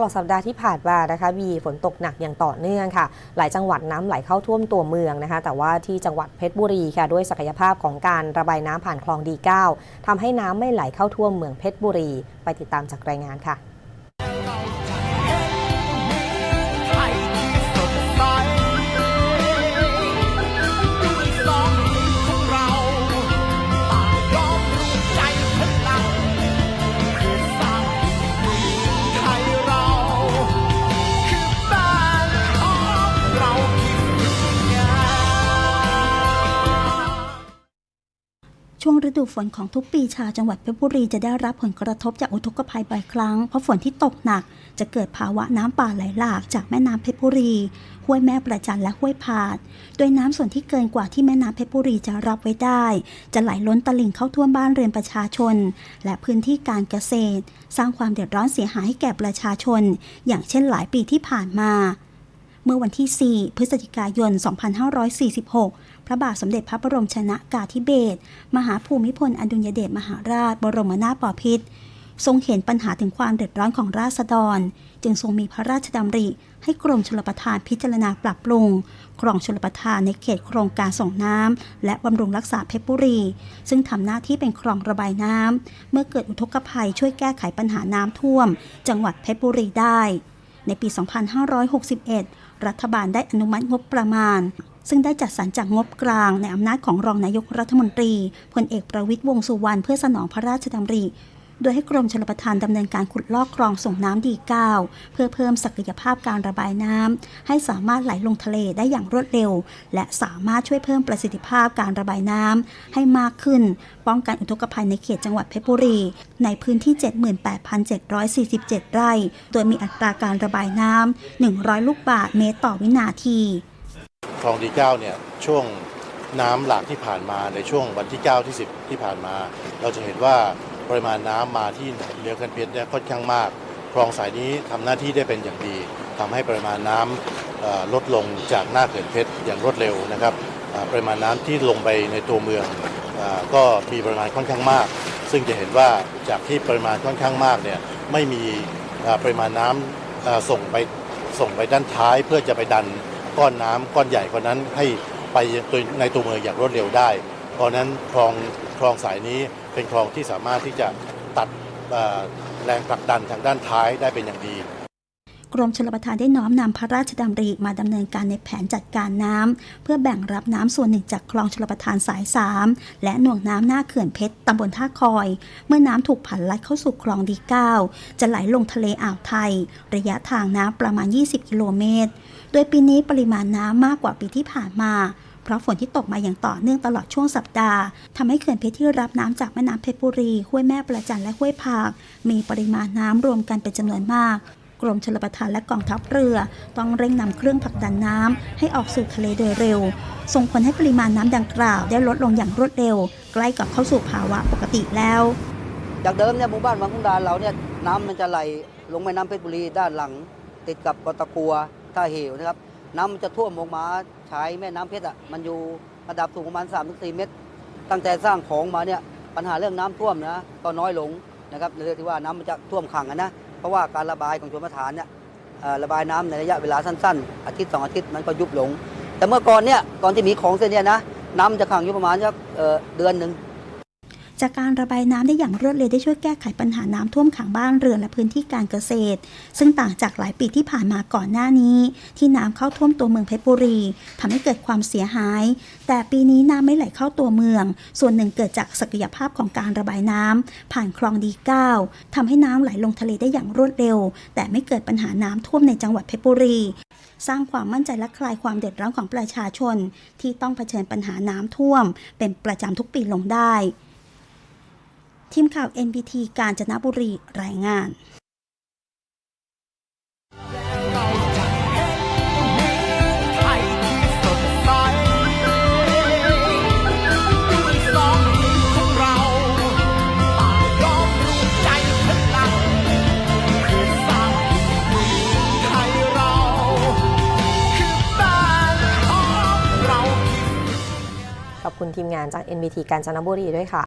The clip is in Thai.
ลอดสัปดาห์ที่ผ่านมานะคะมีฝนตกหนักอย่างต่อเนื่องค่ะ หลายจังหวัดน้ำไหลเข้าท่วมตัวเมืองนะคะ แต่ว่าที่จังหวัดเพชรบุรีค่ะด้วยศักยภาพของการระบายน้ำผ่านคลองดีเก้าทำให้น้ำไม่ไหลเข้าท่วมเมืองเพชรบุรี ไปติดตามจากรายงานค่ะ ช่วงฤดูฝนของทุกปีชาวจังหวัดเพชรบุรีจะได้รับผลกระทบจากอุทกภัยบ่อยครั้ง เพราะฝนที่ตกหนัก จะเกิดภาวะน้ำป่าไหลหลากจากแม่น้ำเพชรบุรี ห้วยแม่ประจันและห้วยผาด โดยน้ำส่วนที่เกินกว่าที่แม่น้ำเพชรบุรีจะรับไว้ได้ จะไหลล้นตลิ่งเข้าท่วมบ้านเรือนประชาชน และพื้นที่การเกษตร สร้างความเดือดร้อนเสียหายให้แก่ประชาชน อย่างเช่นหลายปีที่ผ่านมา มื่อวันที่ 4 พฤศจิกายน 2546 พระบาทสมเด็จพระบรมชนากาธิเบศรมหาภูมิพลอดุลยเดชมหาราช บรมนาถบพิตรทรงเห็นปัญหาถึงความเดือดร้อนของราษฎร จึงทรงมีพระราชดำริ ให้กรมชลประทานพิจารณาปรับปรุงคลองชลประทานในเขตโครงการส่งน้ำและบำรุงรักษาเพชรบุรี ซึ่งทำหน้าที่เป็นคลองระบายน้ำเมื่อเกิดอุทกภัยช่วยแก้ไขปัญหาน้ำท่วม จังหวัดเพชรบุรีได้ ในปี 2561 รัฐบาลได้อนุมัติงบประมาณ ซึ่งได้จัดสรรจากงบกลางในอำนาจของรองนายกรัฐมนตรีพลเอกประวิตยวงสุวรรณเพื่อสนองพระราชดำริ โดยให้กรมชลประทานดำเนินการขุดลอกคลองส่งน้ำดีเก้าเพื่อเพิ่มศักยภาพการระบายน้ำให้สามารถไหลลงทะเลได้อย่างรวดเร็ว และสามารถช่วยเพิ่มประสิทธิภาพการระบายน้ำให้มากขึ้น ป้องกันอุทกภัยในเขตจังหวัดเพชรบุรี ในพื้นที่ 78,747 ไร่ โดยมีอัตราการระบายน้ำ100 ลูกบาศก์เมตรต่อวินาทีคลองดีเก้าเนี่ยช่วงน้ำหลากที่ผ่านมาในช่วงวันที่ 9 ที่ 10 ที่ผ่านมา เราจะเห็นว่า ปริมาณน้ำมาที่เรือกันเพชรเนี่ยค่อนข้างมาก คลองสายนี้ทำหน้าที่ได้เป็นอย่างดีทำให้ปริมาณน้ำเอ่อลดลงจากหน้าเขื่อนเพชรอย่างรวดเร็วนะครับปริมาณน้ำที่ลงไปในตัวเมืองอก็มีปริมาณค่อนข้างมาก ซึ่งจะเห็นว่าจากที่ปริมาณค่อนข้างมากเนี่ยไม่มีปริมาณน้ำเอ่อส่งไปส่งไปด้านท้ายเพื่อจะไปดันก้อนน้ำก้อนใหญ่กว่านั้นให้ไปในตัวเมืองอย่างรวดเร็วได้ เพราะนั้นคลองคลองสายนี้ เป็นคลองที่สามารถที่จะตัดแรงผลักดันทางด้านท้ายได้เป็นอย่างดี กรมชลประทานได้น้อมนำพระราชดำริมาดำเนินการในแผนจัดการน้ำเพื่อแบ่งรับน้ำส่วนหนึ่งจากคลองชลประทานสาย 3 และหน่วงน้ำหน้าเขื่อนเพชรตำบลท่าคอย เมื่อน้ำถูกผันไหลเข้าสู่คลองดีเก้าจะไหลลงทะเลอ่าวไทย ระยะทางน้ำประมาณ 20 กิโลเมตร โดยปีนี้ปริมาณน้ำมากกว่าปีที่ผ่านมา เพราะฝนที่ตกมาอย่างต่อเนื่องตลอดช่วงสัปดาห์ทำให้เขื่อนเพชรที่รับน้ำจากแม่น้ำเพชรบุรีห้วยแม่ประจันและห้วยผาก มีปริมาณน้ำรวมกันเป็นจำนวนมากกรมชลประทานและกองทัพเรือ ต้องเร่งนำเครื่องผลักดันน้ำให้ออกสู่ทะเลโดยเร็ว ส่งผลให้ปริมาณน้ำดังกล่าวได้ลดลงอย่างรวดเร็ว ใกล้กับเข้าสู่ภาวะปกติแล้ว จากเดิมเนี่ยหมู่บ้านวังคุงดานเราเนี่ยน้ำมันจะไหลลงแม่น้ำเพชรบุรีด้านหลัง ติดกับกอตะกัวท่าเหวนะครับ น้ำมันจะท่วมลงมาใช้แม่น้ำเพชรอะมันอยู่ระดับสูงประมาณ3-4เมตร ตั้งแต่สร้างของมาเนี่ยปัญหาเรื่องน้ำท่วมนะก็น้อยลงนะครับในเรื่องที่ว่าน้ำมันจะท่วมขังนะเพราะว่าการระบายของชนประทานเนี่ยระบายน้ำในระยะเวลาสั้นๆ อาทิตย์สองอาทิตย์มันก็ยุบลง แต่เมื่อก่อนเนี่ยก่อนที่มีของเส้นเนี้ยนะน้ำมันจะขังอยู่ประมาณสักเดือนหนึ่ง จากการระบายน้ำได้อย่างรวดเร็วได้ช่วยแก้ไขปัญหาน้ำท่วมขังบ้านเรือนและพื้นที่การเกษตร ซึ่งต่างจากหลายปีที่ผ่านมาก่อนหน้านี้ ที่น้ำเข้าท่วมตัวเมืองเพชรบุรีทำให้เกิดความเสียหาย แต่ปีนี้น้ำไม่ไหลเข้าตัวเมือง ส่วนหนึ่งเกิดจากศักยภาพของการระบายน้ำผ่านคลองดีเก้าทำให้น้ำไหลลงทะเลได้อย่างรวดเร็ว แต่ไม่เกิดปัญหาน้ำท่วมในจังหวัดเพชรบุรี สร้างความมั่นใจและคลายความเดือดร้อนของประชาชน ที่ต้องเผชิญปัญหาน้ำท่วม เป็นประจำทุกปีลงได้ ทีมข่าว NPT กาญจนบุรีรายงานขอบคุณทีมงานจาก NBT กาญจนบุรีด้วยค่ะ